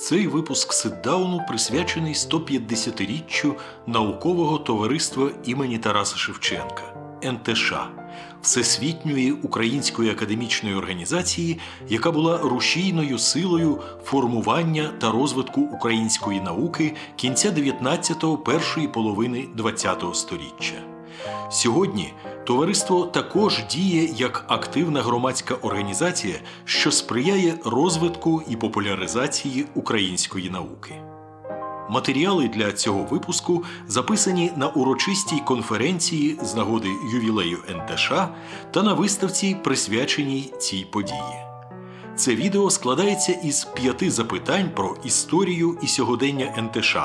Цей випуск ситдауну присвячений 150-річчю наукового товариства імені Тараса Шевченка НТШ Всесвітньої української академічної організації, яка була рушійною силою формування та розвитку української науки кінця 19-го, першої половини 20-го століття. Сьогодні товариство також діє як активна громадська організація, що сприяє розвитку і популяризації української науки. Матеріали для цього випуску записані на урочистій конференції з нагоди ювілею НТШ та на виставці, присвяченій цій події. Це відео складається із п'яти запитань про історію і сьогодення НТШ,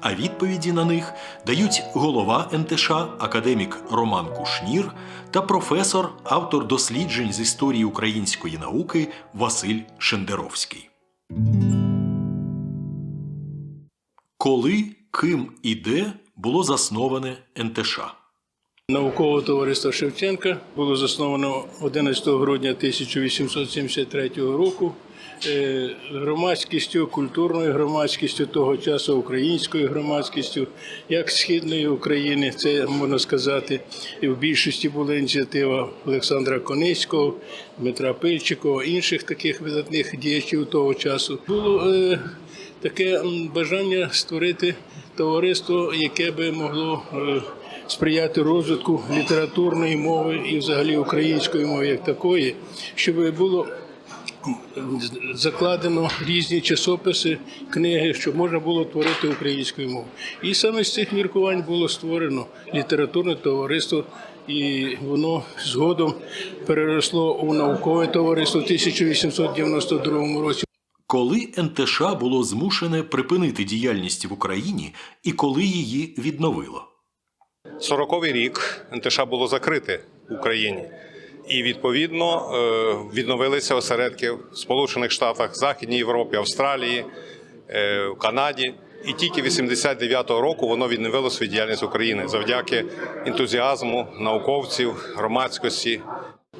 а відповіді на них дають голова НТШ, академік Роман Кушнір та професор, автор досліджень з історії української науки Василь Шендеровський. Коли, ким і де було засноване НТШ? Наукове товариство Шевченка було засновано 11 грудня 1873 року громадськістю, культурною громадськістю того часу, українською громадськістю, як східної України, це можна сказати. І в більшості була ініціатива Олександра Коницького, Дмитра Пильчикова, інших таких видатних діячів того часу. Було е, таке бажання створити товариство, яке би могло е, сприяти розвитку літературної мови і взагалі української мови як такої, щоб було закладено різні часописи, книги, щоб можна було творити українською мовою. І саме з цих міркувань було створено літературне товариство. І воно згодом переросло у наукове товариство в 1892 році. Коли НТШ було змушене припинити діяльність в Україні і коли її відновило? 40-й рік НТШ було закрите в Україні. І відповідно е, відновилися осередки в Сполучених Штатах, Західній Європі, Австралії, е, в Канаді. І тільки 89-го року воно відновило свою діяльність України завдяки ентузіазму науковців, громадськості.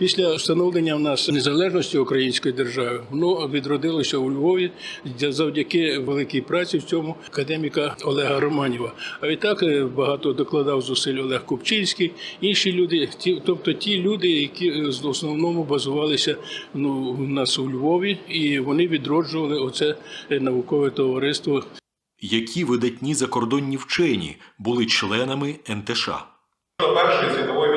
Після встановлення в нас незалежності української держави воно відродилося у Львові завдяки великій праці в цьому академіка Олега Романєва. А відтак е, багато докладав зусиль Олег Купчинський, інші люди, ті, тобто ті люди, які е, в основному базувалися ну, у нас у Львові, і вони відроджували оце е, наукове товариство Які видатні закордонні вчені були членами НТШ? Першої світової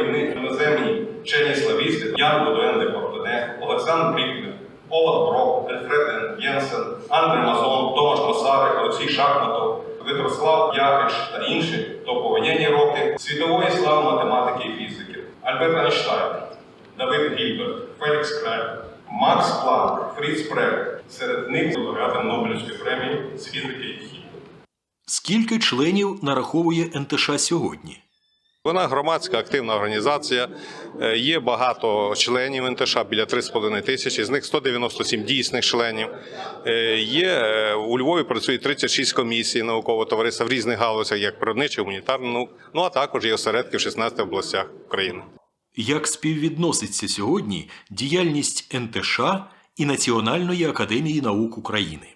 Ян Будуен Портене, Олександр Брікнер, Олаф Брок, Ельфред Єнсен, Андрій Мазон, Томаш Масарик, Олексій Шахматов, Витрослав Якиш та інші до повоєнні роки світової слави математики і фізики Альберт Айнштайн, Давид Гільберт, Фелікс Крель, Макс Планк, Фріц Прек. Серед них лауреати Нобелівської премії з фізики і хімії. Скільки членів нараховує НТШ сьогодні? Вона громадська активна організація. Е, Є багато членів НТШ, біля 3,5 тисячі, з них 197 дійсних членів. Е, Є е, у Львові працює 36 комісій наукового товариства в різних галузях, як природнича, гуманітарна наук. Ну а також є осередки в 16 областях України. Як співвідноситься сьогодні діяльність НТШ і Національної академії наук України?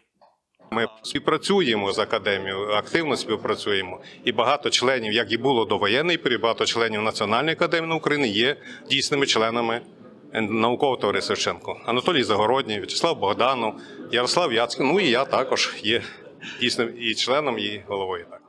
Ми співпрацюємо з академією, активно співпрацюємо. І багато членів, як і було до воєнний період, багато членів Національної академії України є дійсними членами наукового товариства Шевченко. Анатолій Загородній, В'ячеслав Богданов, Ярослав Яцький. Ну і я також є дійсним і членом, і головою. Так.